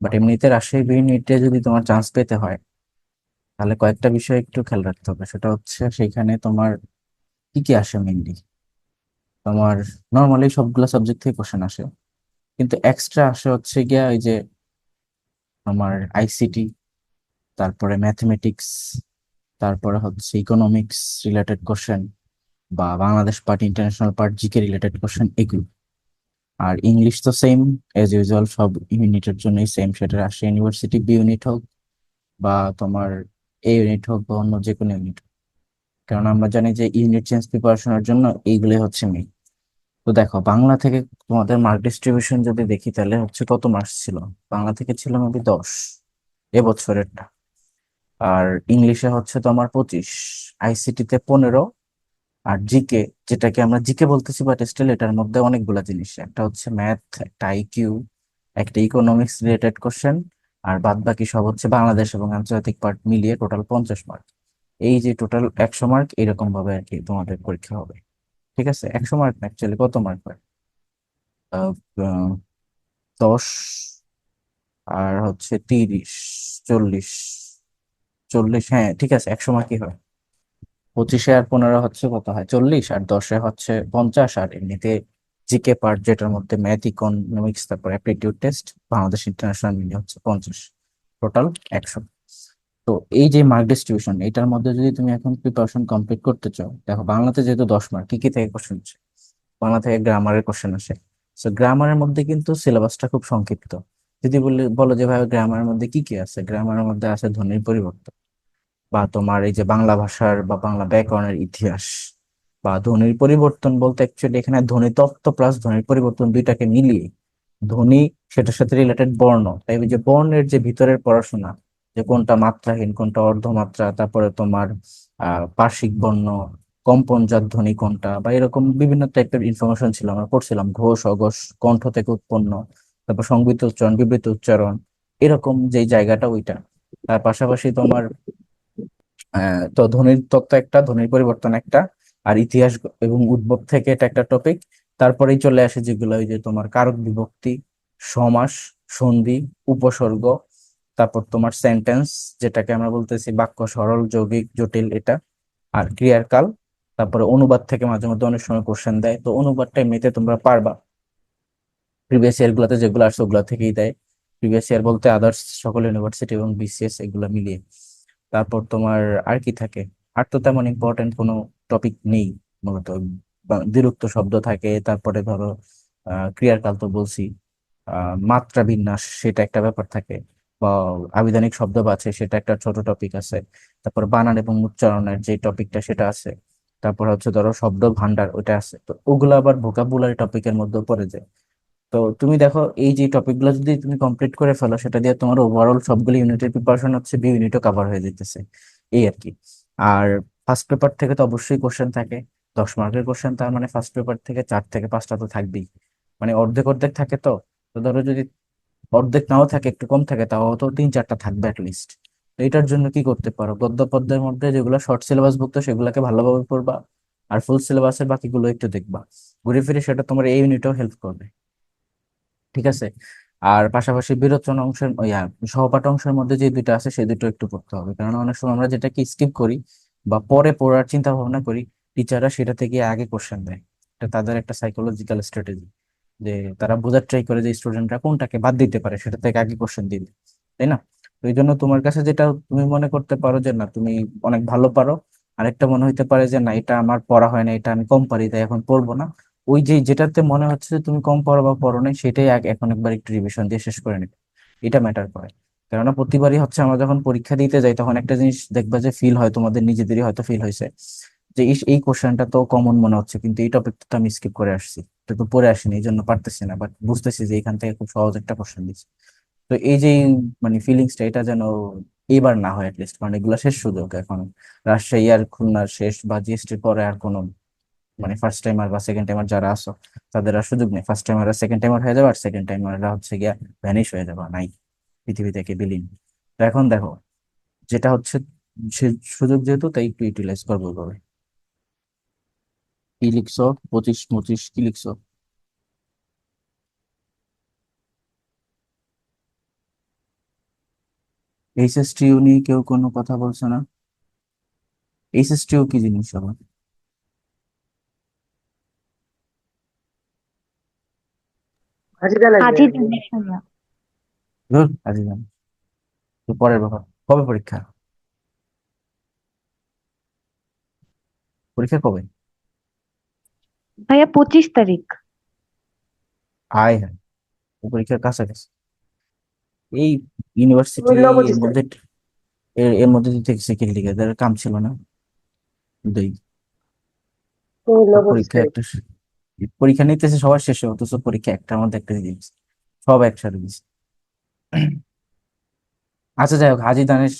But এমনিতে Rajshahi B ইউনিটে যদি তোমার চান্স পেতে হয়, তাহলে কয়েকটা বিষয় একটু খেয়াল রাখতে হবে। সেটা হচ্ছে সেখানে তোমার কি কি আসে মেইনলি তোমার নর্মালি সবগুলো সাবজেক্ট থেকে কোশ্চেন আসে। কিন্তু এক্সট্রা আসে হচ্ছে গিয়া ওই যে আমার আইসিটি তারপরে ম্যাথমেটিক্স তারপরে হচ্ছে ইকোনমিক্স রিলেটেড কোশ্চেন বা Bangladesh part international part GK related question এগুলো। আর ইংলিশ তো সেম এজ ইউজুয়াল সব ইউনিটের জন্যই সেম সেটা রাজশাহী ইউনিভার্সিটি বি ইউনিট হোক বা তোমার এ ইউনিট হোক বা অন্য যে কোনো ইউনিট হোক। কারণ আমরা জানি যে ইউনিট চেঞ্জ প্রিপারেশনের জন্য এইগুলোই হচ্ছে মেইন তো দেখো, বাংলা থেকে তোমাদের মার্ক ডিস্ট্রিবিউশন যদি দেখি, তাহলে হচ্ছে কত মার্কস ছিল? বাংলা থেকে ছিল মেবি দশ এবছরেরটা। আর ইংলিশে হচ্ছে তোমার পঁচিশ আইসিটিতে পনেরো আর জিকে, যেটাকে আমরা জিকে বলতেছি বাট স্টিল এটার মধ্যে অনেকগুলা জিনিস। একটা হচ্ছে ম্যাথ একটা আইকিউ একটা ইকোনমিক্স রিলেটেড কোশ্চেন আর বাদ বাকি সব হচ্ছে বাংলাদেশ এবং আন্তর্জাতিক পার্ট মিলিয়ে টোটাল পঞ্চাশ মার্ক এই যে টোটাল একশো মার্ক এরকম ভাবে আর কি তোমাদের পরীক্ষা হবে। ঠিক আছে? একশো মার্ক অ্যাকচুয়ালি কত মার্ক হয়? দশ, আর হচ্ছে তিরিশ, চল্লিশ চল্লিশ হ্যাঁ ঠিক আছে, একশো মার্কই হয়। পঁচিশে আর পনেরো হচ্ছে কত হয়? চল্লিশ, আর দশে হচ্ছে পঞ্চাশ, আর এমনিতে জিকে পার্ট যেটার মধ্যে ম্যাথ, ইকোনমিক্স, তারপর অ্যাপটিটিউড টেস্ট, বাংলাদেশ ইন্টারন্যাশনাল মিলিয়ে হচ্ছে পঞ্চাশ। টোটাল একশো। তো এই যে মার্ক ডিস্ট্রিবিউশন এটার মধ্যে যদি তুমি এখন প্রিপারেশন কমপ্লিট করতে চাও, দেখো বাংলাতে যেহেতু দশ মার্ক কি কি থেকে কোশ্চেন আসে? বাংলা থেকে গ্রামারের কোশ্চেন আসে। সো গ্রামারের মধ্যে কিন্তু সিলেবাসটা খুব সংক্ষিপ্ত। যদি বলে, বলো যে ভাই গ্রামারের মধ্যে কি কি আছে? গ্রামারের মধ্যে আছে ধ্বনির পরিবর্তন। বা তোমার এই যে বাংলা ভাষার বা বাংলা ব্যাকরণের ইতিহাস বা ধ্বনির পরিবর্তন বলতে অ্যাকচুয়ালি এখানে ধ্বনি তত্ত্ব প্লাস ধ্বনির পরিবর্তন দুইটাকে মিলিয়ে ধ্বনি সেটার সাথে রিলেটেড বর্ণ। তাই যে বর্ণের যে ভিতরের পড়াশোনা, যে কোনটা মাত্রাহীন, কোনটা অর্ধমাত্রা, তারপরে তোমার আহ পার্শ্বিক বর্ণ, কম্পনজাত ধ্বনি কোনটা বা এরকম বিভিন্ন টাইপের ইনফরমেশন ছিল। আমরা পড়ছিলাম ঘোষ, অঘোষ, কণ্ঠ থেকে উৎপন্ন, তারপর সংবৃত উচ্চারণ, বিবৃত উচ্চারণ, এরকম যে জায়গাটা ওইটা। তার পাশাপাশি তোমার তো ধ্বনির তত্ত্ব একটা ধ্বনির পরিবর্তন একটা, আর ইতিহাস এবং উদ্ভব থেকে এটা একটা টপিক তারপরেই চলে আসে যেগুলো ওই যে তোমার কারক বিভক্তি, সমাস, সন্ধি, উপসর্গ, তারপর তোমার সেন্টেন্স যেটাকে আমরা বলতেছি বাক্য সরল, যৌগিক, জটিল এটা, আর ক্রিয়ার কাল তারপরে অনুবাদ থেকে মাঝে মধ্যে অনেক সময় কোশ্চেন দেয়। তো অনুবাদটা এমনিতে তোমরা পারবা। প্রিভিয়াস ইয়ার গুলাতে যেগুলো আসছে ওগুলা থেকেই দেয়। প্রিভিয়াস ইয়ার বলতে আদার্স সকল ইউনিভার্সিটি এবং বিসিএস এগুলো মিলিয়ে। তারপর তোমার আর কি থাকে? আর তো তেমন ইম্পর্টেন্ট কোনো টপিক নেই মূলত। বিরুক্ত শব্দ থাকে, তারপরে ধরো ক্রিয়ার তো বলছি। মাত্রা বিন্যাস সেটা একটা ব্যাপার থাকে। বা আবিধানিক শব্দ আছে, সেটা একটা ছোট টপিক আছে। তারপর বানান এবং উচ্চারণের যে টপিকটা সেটা আছে। তারপর হচ্ছে ধরো শব্দ ভান্ডার ওটা আছে। তো ওগুলো আবার ভোকাবুলারি টপিকের মধ্যে পড়ে যায়। তো তুমি দেখো, এই যে টপিকগুলো যদি তুমি কমপ্লিট করে ফেলো, সেটা দিয়ে তোমার ওভারঅল সবগুলো ইউনিটের প্রিপারেশন হচ্ছে বি ইউনিটও কভার হয়ে যেতেছে। এই আর কি। আর ফার্স্ট পেপার থেকে তো অবশ্যই কোশ্চেন থাকে। দশ মার্কের কোশ্চেন তার মানে ফার্স্ট পেপার থেকে চার থেকে পাঁচটা তো থাকবেই। মানে অর্ধেক অর্ধেক থাকে তো। তো ধরো যদি অর্ধেক নাও থাকে, একটু কম থাকে, তাও তো তিন চারটা থাকবে লিস্ট তো এটার জন্য কি করতে পারো? গদ্য পদ্যের মধ্যে যেগুলো শর্ট সিলেবাস ভুক্ত, সেগুলোকে ভালোভাবে পড়বা। আর ফুল সিলেবাসের বাকিগুলো একটু দেখবা। ঘুরে ফিরে সেটা তোমার এই ইউনিটও হেল্প করবে। ঠিক আছে? আর পাশাপাশি বিরোচন অংশের সহপাঠ অংশের মধ্যে যে দুইটা আছে সেই দুটো একটু পড়তে হবে। কারণ অনেক সময় আমরা যেটাকে স্কিপ করি বা পরে পড়ার চিন্তা ভাবনা করি টিচাররা সেটা থেকে আগে কোশ্চেন দেয়। এটা তাদের একটা সাইকোলজিক্যাল স্ট্র্যাটেজি যে তারা বোঝার ট্রাই করে যে স্টুডেন্টরা কোনটাকে বাদ দিতে পারে, সেটা থেকে আগে কোশ্চেন দিবে তাই না? এই জন্য তোমার কাছে যেটা তুমি মনে করতে পারো যে, না, তুমি অনেক ভালো পারো। আরেকটা মনে হইতে পারে যে, না, এটা আমার পড়া হয় না, এটা আমি কম পারি, তাই এখন পড়ব না। ওই যে যেটাতে মনে হচ্ছে যে তুমি কম পড়ো বা পড়ো নাই, সেটাই এখন একবার একটু রিভিশন দিয়ে শেষ করে নেবে। এটা ম্যাটার করে। কেননা প্রতিবারই হচ্ছে আমরা যখন পরীক্ষা দিতে যাই, তখন একটা জিনিস দেখবা যে ফিল হয়, তোমাদের নিজেদেরই হয়তো ফিল হয়েছে। যে ইস, এই কোশ্চেনটা তো কমন মনে হচ্ছে, কিন্তু এই টপিকটা তো আমি স্কিপ করে আসছি। এটা তো পড়ে আসিনি, এই জন্য পারতেছি না বাট বুঝতেছি যে এখান থেকে খুব সহজ একটা কোশ্চেন দিচ্ছে। তো এই যে মানে ফিলিংসটা এটা যেন এবার না হয় লিস্ট কারণ এগুলো শেষ সুযোগ এখন। রাজশাহী আর খুলনার শেষ বা জিএসটির পরে আর কোনো মানে ফার্স্ট টাইমার বা সেকেন্ড টাইমার যারা আসো তাদের আর সুযোগ নেই। ফার্স্ট টাইমার সেকেন্ড টাইমার হয়ে যাবে আর সেকেন্ড টাইমাররা হচ্ছে গিয়া ভ্যানিশ হয়ে যাবে, নাই। পৃথিবী থেকে বিলীন। এখন দেখো, যেটা হচ্ছে সে সুযোগ যেহেতু, তাই একটু ইউটিলাইজ করব ভাবে কি লিখছো? পঁচিশ পঁচিশ কি লিখছো? নিয়ে কেউ কোনো কথা বলছে না। এইচএসটিউ কি জিনিস আবার হাজিরা লাগবে আজি জানিস ধুর আজই জানি তো পরের ব্যাপার কবে পরীক্ষা? পরীক্ষা কবে? ভাইয়া পঁচিশ তারিখ। আয় হ্যাঁ পরীক্ষার কাছাকাছি। এই ইউনিভার্সিটি এর মধ্যে এর এর মধ্যে দিতে গেছে কি লিগে কাম ছিল না। দুই। পরীক্ষা একটা পরীক্ষা নিতেছে, সবার শেষে, অথচ পরীক্ষা একটার মধ্যে একটা দিচ্ছে সব একসাথে দিচ্ছে আচ্ছা যাই হোক, হাজি দানেশ,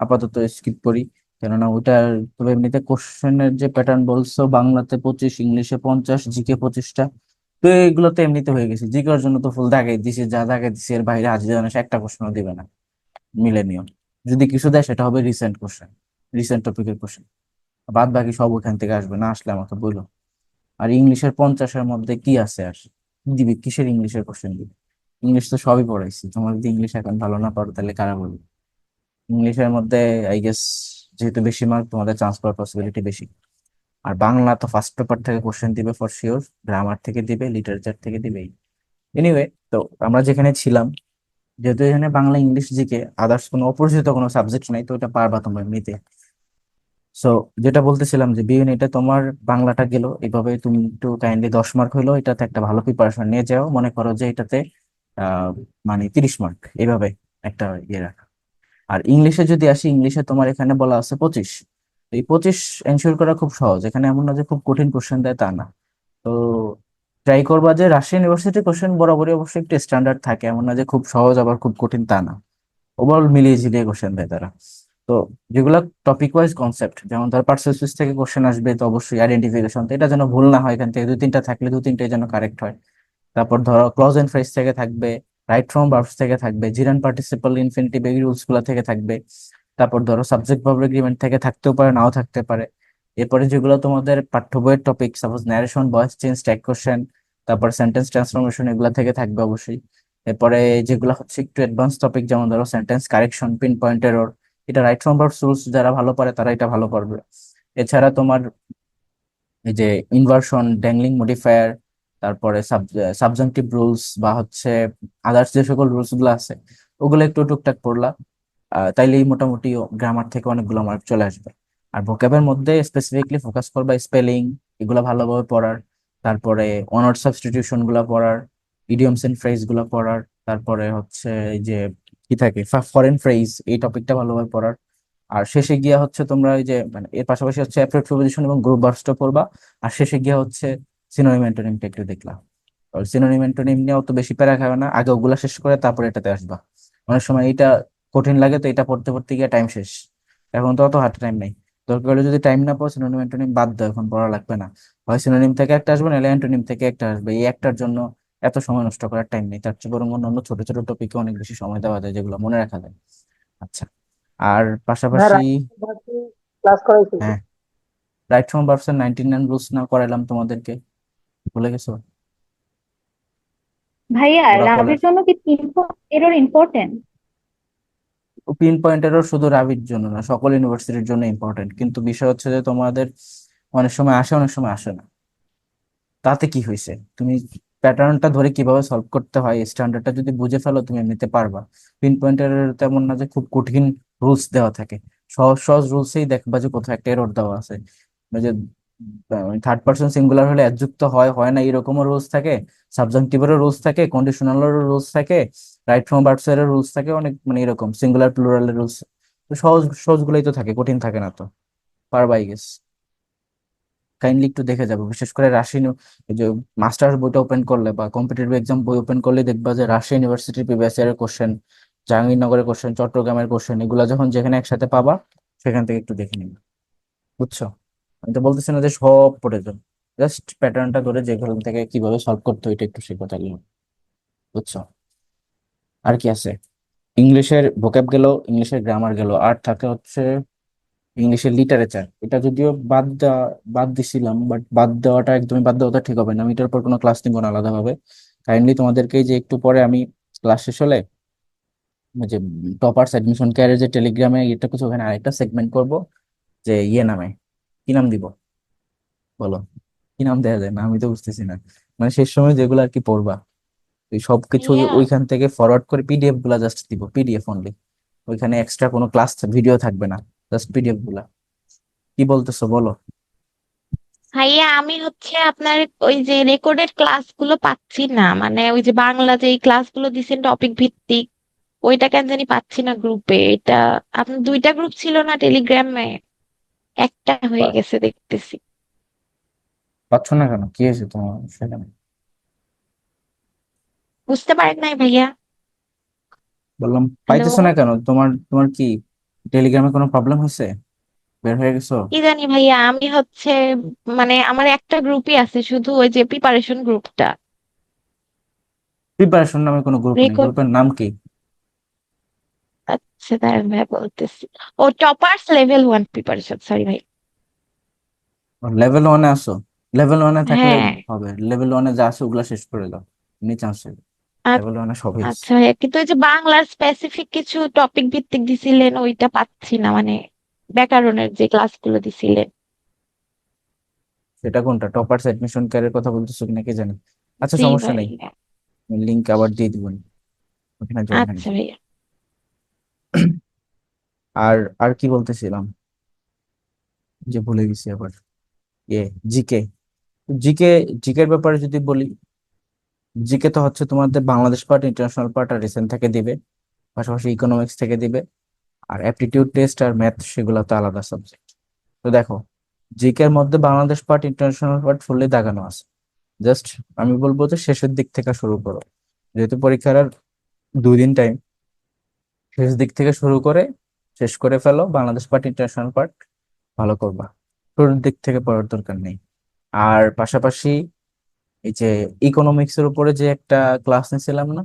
আপাতত স্কিপ করি। কেননা ওটার তবে এমনিতে কোশ্চেনের যে প্যাটার্ন বলছো, বাংলাতে পঁচিশ, ইংলিশে পঞ্চাশ, জিকে পঁচিশটা, তো এগুলো তো এমনিতে হয়ে গেছে। জিকের জন্য তো ফুল দাগে দিছে, যা দাগে দিছে, এর বাইরে হাজি দানেশ একটা প্রশ্ন দিবে না। মিলে নিও যদি কিছু দেয়, সেটা হবে রিসেন্ট কোশ্চেন রিসেন্ট টপিকের কোশ্চেন বাদ বাকি সব ওখান থেকে আসবে, না আসলে আমাকে বলো। আর ইংলিশের পঞ্চাশের মধ্যে কি আছে আর দিবি? কিসের ইংলিশের কোশ্চেন দিবি? ইংলিশ তো সবই পড়াইছি। তোমার যদি ইংলিশ এখন ভালো না পারো, তাহলে কারা বলবে? ইংলিশের মধ্যে আই গেস যেহেতু বেশি মার্ক তোমাদের চান্স পাওয়ার পসিবিলিটি বেশি। আর বাংলা তো ফার্স্ট পেপার থেকে কোশ্চেন দিবে ফর শিওর গ্রামার থেকে দিবে লিটারেচার থেকে দিবে। এনিওয়ে তো আমরা যেখানে ছিলাম, যেহেতু এখানে বাংলা, ইংলিশ, জিকে আদার্স কোনো অপরিচিত কোনো সাবজেক্ট নাই, তো এটা পারবা তোমরা এমনিতে। সো যেটা বলতেছিলাম যে বিএন এটা তোমার বাংলাটা গেল। এইভাবে তুমি একটু কাইন্ডলি দশ মার্ক হইল, এটাতে একটা ভালো প্রিপারেশন নিয়ে যাও। মনে করো যে এটাতে মানে তিরিশ মার্ক এইভাবে একটা ইয়ে রাখা। আর ইংলিশে যদি আসি, ইংলিশে তোমার এখানে বলা আছে পঁচিশ। এই পঁচিশ এনশিওর করা খুব সহজ। এখানে এমন না যে খুব কঠিন কোশ্চেন দেয়, তা না। তো ট্রাই করবা যে রাশিয়ান ইউনিভার্সিটি কোশ্চেন বরাবরই অবশ্যই একটু স্ট্যান্ডার্ড থাকে। এমন না যে খুব সহজ, আবার খুব কঠিন, তা না। ওভারঅল মিলিয়ে ঝিলিয়ে কোশ্চেন দেয় তারা। তো যেগুলা টপিক ওয়াইজ কনসেপ্ট যেমন ধর পার্সেপসিস থেকে কোশ্চেন আসবে, তো অবশ্যই আইডেন্টিফিকেশন তো এটা যেন ভুল না হয় এখান থেকে দুই তিনটা থাকলে দু তিনটাই যেন কারেক্ট হয়। তারপর ধরো ক্লজ এন্ড ফ্রেজ থেকে থাকবে রাইট ফ্রম ভার্বস থেকে থাকবে জিরান পার্টিসিপাল ইনফিনিটিভ এই রুলসগুলা থেকে থাকবে। তারপর ধরো সাবজেক্ট ভার্ব এগ্রিমেন্ট থেকে থাকতেও পারে, নাও থাকতে পারে। এরপরে যেগুলো তোমাদের পাঠ্য বইয়ের topic suppose narration voice change tag question তারপর সেন্টেন্স ট্রান্সফরমেশন এগুলো থেকে থাকবে অবশ্যই। এরপরে যেগুলো হচ্ছে একটু অ্যাডভান্স টপিক যেমন ধরো sentence correction pin point error এটা রাইট ফ্রম ভার্বস রুলস যারা ভালো পারে তারা এটা ভালো পারবে এছাড়া তোমার এই যে ইনভার্সন ড্যাংলিং মডিফায়ার তারপরে সাবজেক্টিভ রুলস বা হচ্ছে আদার্স যে সকল রুলসগুলো আছে, ওগুলো একটু টুকটাক পড়লা। তাইলেই মোটামুটি গ্রামার থেকে অনেকগুলো মার্ক চলে আসবে। আর ভোকাবের মধ্যে স্পেসিফিকলি ফোকাস করবা স্পেলিং এগুলো ভালোভাবে পড়ার। তারপরে অনার্স সাবস্টিটিউশনগুলো পড়ার ইডিয়মস এন্ড ফ্রেজগুলা পড়ার। তারপরে হচ্ছে এই যে কি থাকে? ফরেন ফ্রেজ এই টপিকটা ভালোভাবে পড়ার। আর শেষে গিয়া হচ্ছে তোমরা ওই যে মানে এর পাশাপাশি হচ্ছে অ্যাপ্রোড প্রিপোজিশন এবং গ্রুপ ভার্বসটা পড়বা। আর শেষে গিয়া হচ্ছে সিনোনিম অ্যান্টোনিমটা একটু দেখলাম সিনোনিম অ্যান্টোনিম নিয়ে অত বেশি প্যারা খাবে না। আগে ওগুলা শেষ করে তারপরে এটাতে আসবা। অনেক সময় এটা কঠিন লাগে তো এটা পড়তে পড়তে গিয়ে টাইম শেষ। এখন তো অত হাতে টাইম নেই। দরকার হলে যদি টাইম না পাও সিনোনিম অ্যান্টোনিম বাদ দাও, এখন পড়া লাগবে না। হয় সিনোনিম থেকে একটা আসবে, নাহলে অ্যান্টোনিম থেকে একটা আসবে। এই একটার জন্য এত সময় নষ্ট করার টাইম নেই। তার চেয়ে বরং অন্যান্য ছোট ছোট টপিকে অনেক বেশি সময় দেওয়া যায় যেগুলো মনে রাখা যায়। আচ্ছা আর পাশাপাশি ক্লাস করাইছি হ্যাঁ রাইট ফ্রম ভার্বস এর নাইনটি নাইন রুলস না করাইলাম তোমাদেরকে। ভুলে গেছো? ভাইয়া ওরা করে। জন্য কি এরর ইম্পর্টেন্ট পিন পয়েন্টেরও শুধু রাবির জন্য না সকল ইউনিভার্সিটির জন্য ইম্পর্টেন্ট কিন্তু বিষয় হচ্ছে যে তোমাদের অনেক সময় আসে অনেক সময় আসে না। তাতে কি হয়েছে? তুমি প্যাটার্নটা ধরে কীভাবে সলভ করতে হয় স্ট্যান্ডার্ডটা যদি বুঝে ফেলো, তুমি এমনিতে পারবা। পিন পয়েন্টের তেমন না যে খুব কঠিন রুলস দেওয়া থাকে। সহজ সহজ রুলসেই দেখবা যে কোথাও একটা এরর দেওয়া আছে। যে থার্ড পার্সন সিঙ্গুলার হলে অ্যাডযুক্ত হয় হয় না, এরকমও রুলস থাকে। সাবজেক্টিভেরও রুলস থাকে কন্ডিশনালেরও রুলস থাকে রাইট ফ্রম এর রুলস থাকে, অনেক মানে এরকম সিঙ্গুলার প্লুরালের রুলস সহজ, সহজগুলোই তো থাকে, কঠিন থাকে না তো। পারবা আই গেস কাইন্ডলি একটু দেখে যাব। বিশেষ করে রাশিয়ান যে মাস্টার্স বইটা ওপেন করলে বা কম্পিটিটিভ এক্সাম বই ওপেন করলে দেখবা যে রাশি ইউনিভার্সিটির প্রিভিয়াস ইয়ারের কোশ্চেন জাহাঙ্গীরনগরের কোশ্চেন চট্টগ্রামের কোশ্চেন এগুলো যখন যেখানে একসাথে পাবা, সেখান থেকে একটু দেখে নিবে। বুঝছ? আমি তো বলতেছি না যে সব পড়ে যাও। জাস্ট প্যাটার্নটা ধরে যেখান থেকে কীভাবে সলভ করতে এটা একটু শেখো তাহলে। বুঝছ? আর কি আছে? ইংলিশের ভোক্যাব গেল ইংলিশের গ্রামার গেল। আর থাকে হচ্ছে ইংলিশের লিটারেচার এটা যদিও বাদ দেওয়া বাদ দিছিলাম বাট বাদ দেওয়াটা একদমই বাদ দেওয়াটা ঠিক হবে না। আমি এটার পর কোনো ক্লাস নিব না আলাদাভাবে। কাইন্ডলি তোমাদেরকে যে একটু পরে আমি ক্লাস শেষ হলে যে টপার্স অ্যাডমিশন কেয়ারের যে টেলিগ্রামে এটা কিছু ওখানে আরেকটা সেগমেন্ট করব যে ইয়ে নামে কি নাম দিব? বলো কি নাম দেওয়া যায়? না আমি তো বুঝতেছি না। মানে শেষ সময় যেগুলো আর কি পড়বা ওই সবকিছু ভাইয়া ওইখান থেকে ফরওয়ার্ড করে পিডিএফগুলা জাস্ট দিব পিডিএফ অনলি ওইখানে এক্সট্রা কোনো ক্লাস ভিডিও থাকবে না। জাস্ট পিডিএফগুলা। কি বলতেছো বলো। ভাইয়া আমি হচ্ছে আপনার ওই যে রেকর্ডেড ক্লাসগুলো পাচ্ছি না। মানে ওই যে বাংলা যে ক্লাসগুলো দিছেন টপিক ভিত্তিক ওইটা কেন জানি পাচ্ছি না গ্রুপে এটা আপনার দুইটা গ্রুপ ছিল না টেলিগ্রামে একটা হয়ে গেছে দেখতেছি। পাচ্ছ না কেন? কি হয়েছে তোমার সেখানে? বুঝতে পারেন নাই ভাইয়া? বললাম পাইতেছো না কেন? তোমার তোমার কি? টেলিগ্রামে কোনো প্রবলেম হয়েছে? বের হয়ে গেছো? কি জানি ভাইয়া আমি হচ্ছে মানে আমার একটা গ্রুপই আছে শুধু ওই যে প্রিপারেশন গ্রুপটা প্রিপারেশন নামে কোনো গ্রুপ নেই। Record- গ্রুপের নাম কি? আচ্ছা দাঁড়ান ভাইয়া বলতেছি। ও toppers level one preparation sorry ভাই। লেভেল ওয়ানে আসো লেভেল ওয়ানে থাকলে হ্যাঁ। হবে। লেভেল ওয়ানে যা আছে ওগুলা শেষ করে দাও। এমনি চান্স হবে আচ্ছা। লেভেল ওয়ানে সবই আচ্ছা কিন্তু ওই যে বাংলার স্পেসিফিক কিছু টপিক ভিত্তিক দিছিলেন ওইটা পাচ্ছি না মানে ব্যাকরণের যে ক্লাসগুলো দিছিলেন। সেটা কোনটা? টপার্স এডমিশন কেয়ারের কথা বলতেছো কিনা কে জানে? আচ্ছা জি সমস্যা নেই। ভাইয়া লিংক আবার দিয়ে দিব। ওখানে জয়েন হয়ে আচ্ছা ভাইয়া। আর আর কি বলতেছিলাম? যে ভুলে গেছি আবার। ইয়ে জিকে। জিকে জিকের ব্যাপারে যদি বলি জিকে তো হচ্ছে তোমাদের বাংলাদেশ পার্ট ইন্টারন্যাশনাল পার্ট আর রিসেন্ট থেকে দিবে। পাশাপাশি ইকোনমিক্স থেকে দিবে। আর অ্যাপটিটিউড টেস্ট আর ম্যাথ সেগুলো তো আলাদা সাবজেক্ট তো দেখো জিকের মধ্যে Bangladesh part international part fully দাগানো আছে। জাস্ট আমি বলব যে শেষের দিক থেকে শুরু করো। যেহেতু পরীক্ষার আর দুই দিন টাইম শেষ দিক থেকে শুরু করে, শেষ করে ফেলো, বাংলাদেশ পার্ট ইন্টারন্যাশনাল পার্ট ভালো করবা। শুরুর দিক থেকে পড়ার দরকার নেই। আর পাশাপাশি এই যে ইকোনমিক্স এর উপরে যে একটা ক্লাস নিয়েছিলাম না,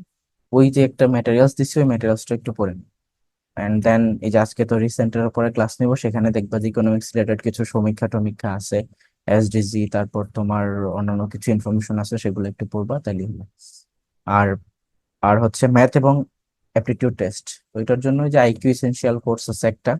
ওই যে একটা ম্যাটেরিয়ালস দিচ্ছি ওই ম্যাটেরিয়ালসটা একটু পড়ে নিই অ্যান্ড দেন এই যে আজকে তো রিসেন্টের উপরে ক্লাস নিব, সেখানে দেখবা যে ইকোনমিক্স রিলেটেড কিছু সমীক্ষা টমীক্ষা আছে এসডিজি তারপর তোমার অন্যান্য কিছু ইনফরমেশন আছে, সেগুলো একটু পড়বা তাইলে হলো আর আর হচ্ছে ম্যাথ এবং অ্যাপটিটিউড টেস্ট ওইটার জন্য যে আইকিউ এসেনশিয়াল কোর্স আছে একটা।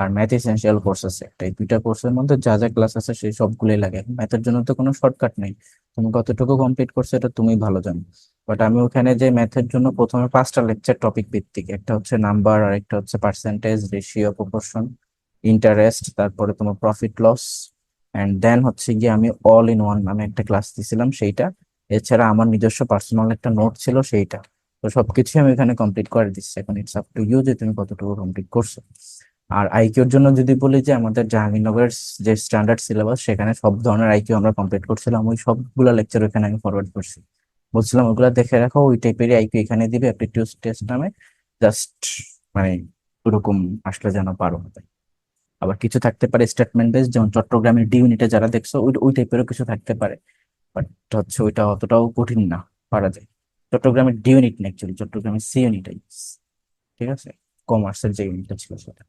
আর ম্যাথ এসেনশিয়াল কোর্স আছে একটা। এই দুইটা কোর্সের মধ্যে যা যা ক্লাস আছে সেই সবগুলোই লাগে। ম্যাথের জন্য তো কোনো শর্টকাট নেই। তুমি কতটুকু কমপ্লিট করছ এটা তুমি ভালো জানো। বাট আমি ওখানে যে ম্যাথের জন্য প্রথমে পাঁচটা লেকচার টপিক ভিত্তিক। একটা হচ্ছে নাম্বার আর একটা হচ্ছে পার্সেন্টেজ রেশিও প্রপোর্শন ইন্টারেস্ট তারপরে তোমার প্রফিট লস অ্যান্ড দেন হচ্ছে গিয়ে আমি অল ইন ওয়ান নামে একটা ক্লাস দিয়েছিলাম সেইটা। এছাড়া আমার নিজস্ব পার্সোনাল একটা নোট ছিল সেইটা। তো সবকিছু আমি এখানে কমপ্লিট করে দিচ্ছি। এখন ইটস আপ টু ইউ যে তুমি কতটুকু কমপ্লিট করছ। আর আইকিউর জন্য যদি বলি যে আমাদের জাহাঙ্গীরনগরের যে স্ট্যান্ডার্ড সিলেবাস সেখানে সব ধরনের আইকিউ আমরা কমপ্লিট করছিলাম। ওই সবগুলা লেকচার ওখানে আমি ফরওয়ার্ড করছি। বলছিলাম, ওগুলা দেখে রাখো, ওই টাইপেরই আইকিউ এখানে দিবে অ্যাপটিটিউড টেস্ট নামে। জাস্ট মানে ওরকম আসলে যেন পারো আবার কিছু থাকতে পারে স্টেটমেন্ট বেস যেমন চট্টগ্রামের ডি ইউনিটে যারা দেখছ, ওই ওই টাইপেরও কিছু থাকতে পারে। বাট হচ্ছে ওইটা অতটাও কঠিন না, পারা যায়। চট্টগ্রামের ডি ইউনিট না অ্যাকচুয়ালি চট্টগ্রামের সি ইউনিটাই ঠিক আছে? কমার্সের যে ইউনিটটা ছিল সেটা।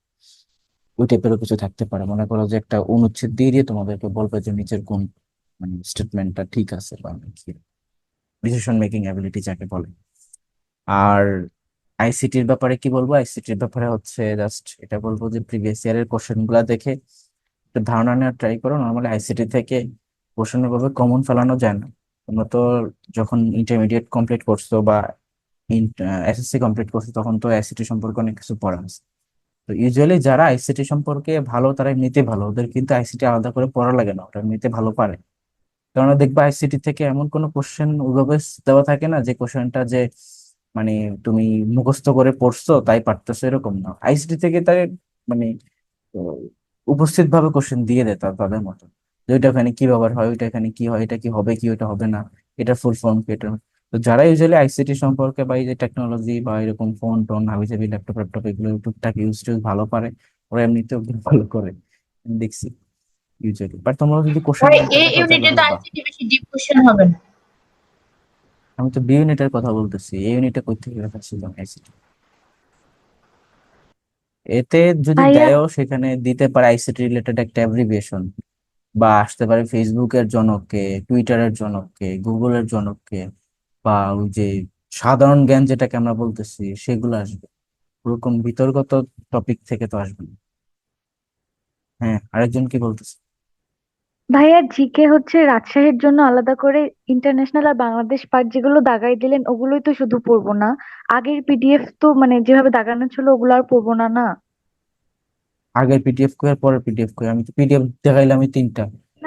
ওই টাইপেরও কিছু থাকতে পারে। মনে করো যে একটা অনুচ্ছেদ দিয়ে দিয়ে তোমাদেরকে বলবে যে নিচের কোন মানে স্টেটমেন্টটা ঠিক আছে বা ডিসিশন মেকিং অ্যাবিলিটি যাকে বলে। আর আইসিটির ব্যাপারে কি বলব? আইসিটির ব্যাপারে হচ্ছে জাস্ট এটা বলব যে প্রিভিয়াস ইয়ারের কোশ্চেনগুলা দেখে একটু ধারণা নেওয়ার ট্রাই করো। নর্মালি আইসিটি থেকে কোশ্চেন ভাবে কমন ফেলানো যায় না। তোমরা তো যখন ইন্টারমিডিয়েট কমপ্লিট করছ বা এসএসসি কমপ্লিট করছ, তখন তো আইসিটি সম্পর্কে অনেক কিছু পড়া আছে। তো ইউজুয়ালি যারা আইসিটি সম্পর্কে ভালো, তারা এমনিতে ভালো। ওদের কিন্তু আইসিটি আলাদা করে পড়া লাগে না ওটা এমনিতে ভালো পারে। কেননা দেখবা আইসিটি থেকে এমন কোনো কোশ্চেন ওইভাবে দেওয়া থাকে না, যে কোশ্চেনটা যে মানে তুমি মুখস্থ করে পড়ছো, তাই পারতেছো এরকম না। আইসিটি থেকে তাই মানে উপস্থিত ভাবে কোশ্চেন দিয়ে দেয় তাদের মতো। যে ওইটা এখানে কি ব্যবহার হয়, ওইটা এখানে কি হয়, এটা কি হবে কি, ওইটা হবে না, এটা ফুল ফর্ম কি এটা তো যারা ইউজুয়ালি আইসিটি সম্পর্কে বা এই যে টেকনোলজি বা এরকম ফোন টোন হাবিজাবি ল্যাপটপ ল্যাপটপ এগুলো টুকটাক ইউজ টুজ ভালো পারে ওরা এমনিতেও ভালো করে আমি দেখছি ইউজুয়ালি বাট তোমরা যদি কোশ্চেন এই ইউনিটে তো আইসিটি বেশি ডিপ কোশ্চেন হবে না। আমি তো বি ইউনিটের কথা বলতেছি এই ইউনিটে কই থেকে লেখা ছিল আইসিটি এতে যদি দেয়ও সেখানে দিতে পারে আইসিটি রিলেটেড একটা অ্যাব্রিভিয়েশন বা আসতে পারে ফেসবুকের জনককে টুইটারের জনককে গুগলের জনককে। বা ওই যে সাধারণ জ্ঞান যেটাকে আমরা বলতেছি সেগুলো আসবে। ওরকম বিতর্কত টপিক থেকে তো আসবে না। হ্যাঁ আরেকজন কি বলতেছে? ভাইয়া জিকে হচ্ছে রাজশাহীর জন্য আলাদা করে ইন্টারন্যাশনাল আর বাংলাদেশ পার্ট যেগুলো দাগাই দিলেন ওগুলোই তো শুধু পড়ব না। আগের পিডিএফ তো মানে যেভাবে দাগানো ছিল ওগুলো আর পড়ব না না? আগের পিডিএফ কই আর পরের পিডিএফ কই? আমি তো পিডিএফ দেখাইলাম আমি তিনটা।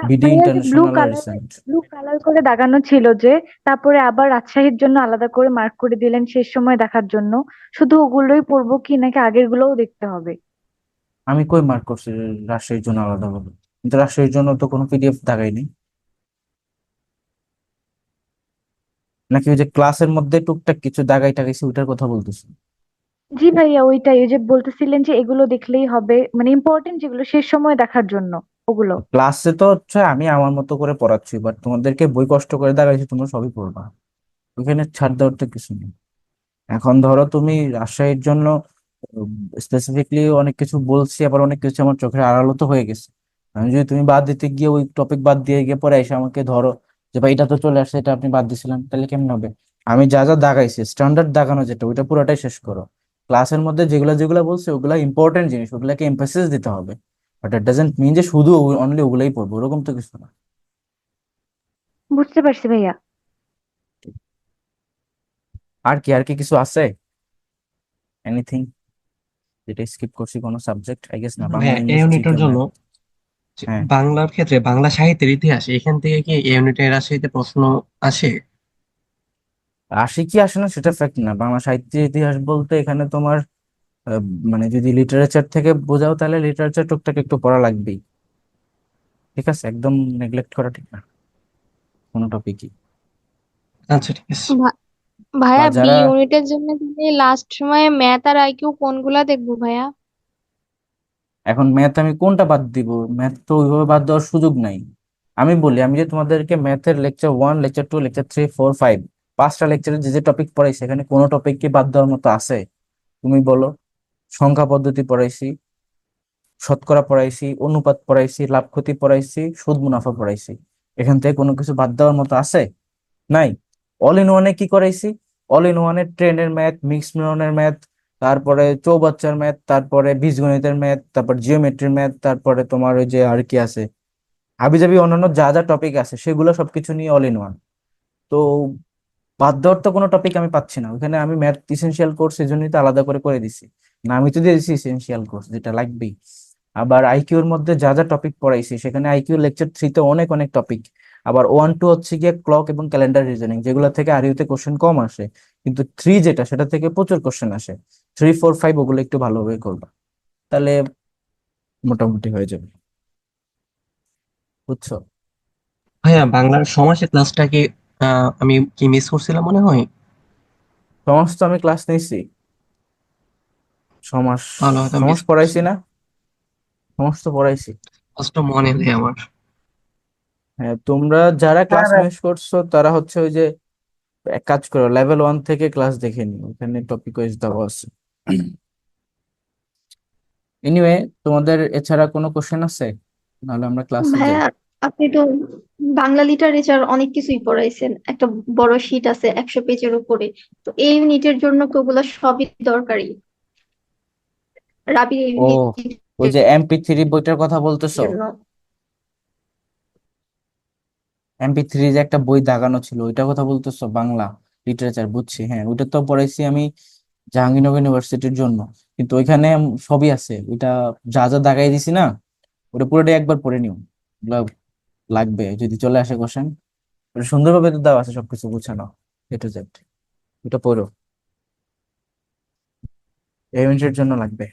BD international recent blue colour করে দাগানো ছিল যে তারপরে আবার রাজশাহীর জন্য আলাদা করে মার্ক করে দিলেন শেষ সময় দেখার জন্য। শুধু ওগুলোই পড়ব কি নাকি আগের গুলোও দেখতে হবে? আমি কই মার্ক করছি রাজশাহীর জন্য আলাদা ভাবে কিন্তু রাজশাহীর জন্য তো কোনো পিডিএফ দাগাইনি নাকি ওই যে ক্লাসের মধ্যে টুকটাক কিছু দাগাই টাগাইছি ওইটার কথা বলতেছি? জি ভাইয়া ওইটাই। ওই যে বলতেছিলেন যে এগুলো দেখলেই হবে। মানে ইম্পর্টেন্ট যেগুলো শেষ সময় দেখার জন্য। ওগুলো? ক্লাসে তো হচ্ছে আমি আমার মতো করে পড়াচ্ছি বাট তোমাদেরকে বই কষ্ট করে দাগাইছি তোমরা সবই পড়বা। ওখানে ছাড় দেওয়ার তো কিছু নেই। এখন ধরো তুমি রাজশাহীর জন্য স্পেসিফিকলি অনেক কিছু বলছি, আবার অনেক কিছু আমার চোখের আড়ালও তো হয়ে গেছে। আমি যদি তুমি বাদ দিতে গিয়ে ওই টপিক বাদ দিয়ে গিয়ে পরে এসে আমাকে ধরো যে, ভাই, এটা তো চলে আসছে, এটা আপনি বাদ দিছিলেন তাহলে কেমন হবে? আমি যা যা দাগাইছি স্ট্যান্ডার্ড দাগানো যেটা, ওইটা পুরোটাই শেষ করো। ক্লাসের মধ্যে যেগুলো যেগুলো বলছে, ওগুলা ইম্পর্টেন্ট জিনিস, ওগুলাকে এমফাসিস দিতে হবে। বাট ইট ডাজেন্ট মিন যে শুধু অনলি ওগুলাই পড়ব ওরকম তো কিছু না। বুঝতে পারছি ভাইয়া। আর কি আর কি কিছু আছে? এনিথিং যেটা স্কিপ করছি কোনো সাবজেক্ট আই গেস না বাংলা এই ইউনিটের জন্য হ্যাঁ। বাংলার ক্ষেত্রে বাংলা সাহিত্যের ইতিহাস এখান থেকে কি এই ইউনিটের রাজশাহীতে প্রশ্ন আসে? আসে কি আসে না সেটা ফ্যাক্ট না। বাংলা সাহিত্যের ইতিহাস বলতে এখানে তোমার মানে যদি লিটারেচার থেকে বোঝাও তাহলে লিটারেচার টুকটাক একটু পড়া লাগবেই। ঠিক আছে? একদম নেগলেক্ট করা ঠিক না। কোনো টপিকই আচ্ছা ঠিক আছে। ভাইয়া বি যারা ইউনিটের জন্য তাহলে লাস্ট সময়ে ম্যাথ আর আইকিউ কোনগুলা দেখব ভাইয়া? এখন ম্যাথ আমি কোনটা বাদ দিব? ম্যাথ তো ওইভাবে বাদ দেওয়ার সুযোগ নাই। আমি বলি আমি যে তোমাদেরকে ম্যাথের lecture one lecture two lecture three four five পাঁচটা লেকচারে যে যে টপিক পড়াই সেখানে কোনো টপিক কি বাদ দেওয়ার মতো আছে? তুমি বলো। সংখ্যা পদ্ধতি পড়াইছি, শতকরা পড়াইছি, অনুপাত পড়াইছি, লাভ ক্ষতি পড়াইছি, সুদ মুনাফা পড়াইছি। এখান থেকে কোনো কিছু বাদ দেওয়ার মতো আছে? নাই? অল ইন ওয়ানে কি করাইছি? অল ইন ওয়ানে ট্রেনের ম্যাথ মিক্স মিলনের ম্যাথ তারপরে চৌবাচ্চার ম্যাথ, তারপরে বীজগণিতের ম্যাথ, তারপর জিওমেট্রির ম্যাথ তারপরে তোমার ওই যে আর কি আছে? হাবিজাবি অন্যান্য যা যা টপিক আছে, সেগুলো সবকিছু নিয়ে অল ইন ওয়ান তো বাদ দেওয়ার তো কোনো টপিক আমি পাচ্ছি না। ওখানে আমি ম্যাথ ইসেনশিয়াল কোর্স এই জন্যই তো আলাদা করে করে দিছি। না আমি তো দিয়ে দিছি ইসেনশিয়াল কোর্স যেটা লাগবেই। আবার আইকিউর মধ্যে যা যা টপিক পড়াইছি সেখানে আইকিউ লেকচার থ্রিতে অনেক অনেক টপিক আবার ওয়ান টু হচ্ছে গিয়ে ক্লক এবং ক্যালেন্ডার রিজনিং যেগুলো থেকে আরিউতে কোশ্চেন কম আসে। কিন্তু থ্রি যেটা সেটা থেকে প্রচুর কোশ্চেন আসে। থ্রি ফোর ফাইভ ওগুলো একটু ভালোভাবে করবা। তাহলে মোটামুটি হয়ে যাবে। বুঝছ? ভাইয়া বাংলার সমাসের ক্লাসটা কি আমি কি মিস করছিলাম মনে হয়? সমাজ তো আমি ক্লাস নিয়েছি ভালো হয়তো পড়াইছি না? সমাজ তো পড়াইছি। কষ্ট মনে নেই আমার। হ্যাঁ তোমরা যারা ক্লাস মিস করছ তারা হচ্ছে ওই যে এক কাজ করো লেভেল ওয়ান থেকে ক্লাস দেখে নিও। ওখানে টপিক ওয়াইজ দেওয়া আছে। এনিওয়ে তোমাদের এছাড়া কোনো কোশ্চেন আছে? নাহলে আমরা ক্লাসে যাই। ভাইয়া আপনি তো বাংলা লিটারেচার অনেক কিছুই পড়াইছেন। একটা বড় শীট আছে একশো পেজের উপরে। তো এই ইউনিটের জন্য কি ওগুলো সবই দরকারি রাবি ও ওই যে এমপি থ্রি বইটার কথা বলতেছো? এমপি থ্রি যে একটা বই দাগানো ছিল ওইটার কথা বলতেছো? বাংলা লিটারেচার বুঝছি হ্যাঁ ওইটা তো পড়াইছি আমি জাহাঙ্গীরনগর ইউনিভার্সিটির জন্য। কিন্তু ওইখানে সবই আছে ওইটা যা যা দাগাই দিছি না ওটা পুরোটাই একবার পড়ে নিও। লাগবে যদি চলে আসে কোশ্চেন ওটা সুন্দরভাবে তো দেওয়া আছে সবকিছু গুছানো এ টু জেড ওটা পড়ো। এই ইউনিটের জন্য লাগবে।